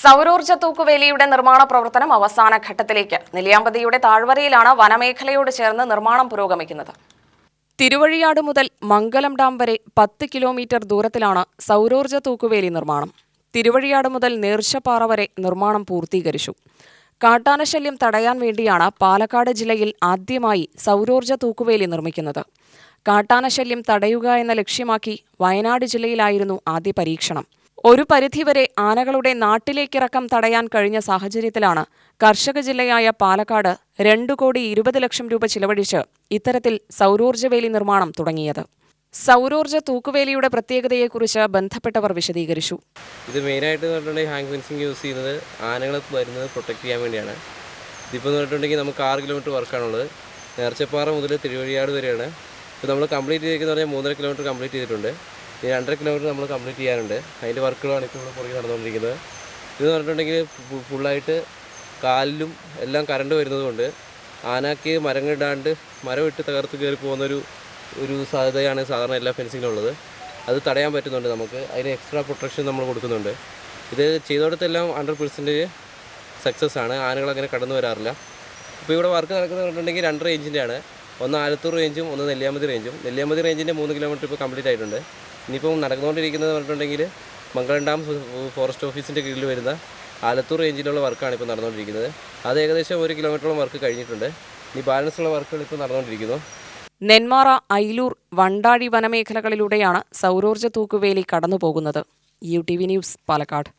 സൗരോർജ തൂക്കുവേലിയുടെ നിർമ്മാണ പ്രവർത്തനം അവസാന ഘട്ടത്തിലേക്ക്. നെല്ലിയാമ്പതിയുടെ താഴ്വരയിലാണ് വനമേഖലയോട് ചേർന്ന് നിർമ്മാണം പുരോഗമിക്കുന്നത്. തിരുവഴിയാട് മുതൽ മംഗലം ഡാം വരെ പത്ത് കിലോമീറ്റർ ദൂരത്തിലാണ് സൗരോർജ തൂക്കുവേലി നിർമ്മാണം. തിരുവഴിയാട് മുതൽ നേർച്ചപ്പാറ വരെ നിർമ്മാണം പൂർത്തീകരിച്ചു. കാട്ടാനശല്യം തടയാൻ വേണ്ടിയാണ് പാലക്കാട് ജില്ലയിൽ ആദ്യമായി സൗരോർജ തൂക്കുവേലി നിർമ്മിക്കുന്നത്. കാട്ടാനശല്യം തടയുക എന്ന ലക്ഷ്യമാക്കി വയനാട് ജില്ലയിലായിരുന്നു ആദ്യ പരീക്ഷണം. ഒരു പരിധിവരെ ആനകളുടെ നാട്ടിലേക്കിറക്കം തടയാൻ കഴിഞ്ഞ സാഹചര്യത്തിലാണ് കർഷക ജില്ലയായ പാലക്കാട് രണ്ടു കോടി ഇരുപത് ലക്ഷം രൂപ ചിലവഴിച്ച് ഇത്തരത്തിൽ സൗരോർജവേലി നിർമ്മാണം തുടങ്ങിയത്. സൗരോർജ തൂക്കുവേലിയുടെ പ്രത്യേകതയെക്കുറിച്ച് ബന്ധപ്പെട്ടവർ വിശദീകരിച്ചു. ഇത് മെയിനായിട്ട് ഹാങ് ഫെൻസിങ് യൂസ് ചെയ്യുന്നത് ആനകൾ വരുന്നത് പ്രൊട്ടക്ട് ചെയ്യാൻ വേണ്ടിയാണ്. ഇതിപ്പോൾ പറഞ്ഞിട്ടുണ്ടെങ്കിൽ നമുക്ക് ആറ് കിലോമീറ്റർ വർക്കാണുള്ളത്. നേർച്ചപ്പാറ മുതൽ തിരുവഴിയാട് വരെയാണ്. ഇപ്പോൾ നമ്മൾ കംപ്ലീറ്റ് ചെയ്തിരിക്കുന്നത് പറഞ്ഞാൽ മൂന്നര കിലോമീറ്റർ കംപ്ലീറ്റ് ചെയ്തിട്ടുണ്ട്. ഇനി രണ്ടര കിലോമീറ്റർ നമ്മൾ കംപ്ലീറ്റ് ചെയ്യാനുണ്ട്. അതിന്റെ വർക്കുകളാണ് ഇപ്പോൾ നമ്മൾ പുറകെ നടന്നുകൊണ്ടിരിക്കുന്നത്. ഇതെന്ന് പറഞ്ഞിട്ടുണ്ടെങ്കിൽ ഫുള്ളായിട്ട് കാലിലും എല്ലാം കറണ്ട് വരുന്നത് കൊണ്ട് മരം മരങ്ങളിടാണ്ട് മരം ഇട്ട് തകർത്ത് കയറി പോകുന്നൊരു ഒരു സാധ്യതയാണ് സാധാരണ എല്ലാ ഫെൻസിങ്ങിലും ഉള്ളത്. അത് തടയാൻ പറ്റുന്നുണ്ട് നമുക്ക്. അതിന് എക്സ്ട്രാ പ്രൊട്ടക്ഷൻ നമ്മൾ കൊടുക്കുന്നുണ്ട്. ഇത് ചെയ്തോടത്തെല്ലാം ഹൺഡ്രഡ് പെർസെന്റേജ് സക്സസ് ആണ്. ആനകൾ അങ്ങനെ കടന്നു വരാറില്ല. ഇപ്പോൾ ഇവിടെ വർക്ക് നടക്കുന്നത് പറഞ്ഞിട്ടുണ്ടെങ്കിൽ രണ്ട് റേഞ്ചിന്റെ ആണ് ഒന്ന് ആലത്തൂർ റേഞ്ചും ഒന്ന് നെല്ലിയാമതി റേഞ്ചും നെല്ലിയാമതി റേഞ്ചിന്റെ മൂന്ന് കിലോമീറ്റർ ഇപ്പോൾ കംപ്ലീറ്റ് ആയിട്ടുണ്ട്. ഇനിയിപ്പം നടന്നുകൊണ്ടിരിക്കുന്നത് പറഞ്ഞിട്ടുണ്ടെങ്കിൽ മംഗളം ഡാം ഫോറസ്റ്റ് ഓഫീസിന്റെ കീഴിൽ വരുന്ന ആലത്തൂർ റേഞ്ചിലുള്ള വർക്കാണ് ഇപ്പോൾ നടന്നുകൊണ്ടിരിക്കുന്നത്. അത് ഏകദേശം ഒരു കിലോമീറ്ററോളം വർക്ക് കഴിഞ്ഞിട്ടുണ്ട്. ഇനി ബാലൻസ് ഉള്ള വർക്കുകൾ ഇപ്പോൾ നടന്നുകൊണ്ടിരിക്കുന്നു. നെന്മാറ ഐലൂർ വണ്ടാഴി വനമേഖലകളിലൂടെയാണ് സൗരോർജ തൂക്കുവേലി കടന്നുപോകുന്നത്. U T V news Palakkad.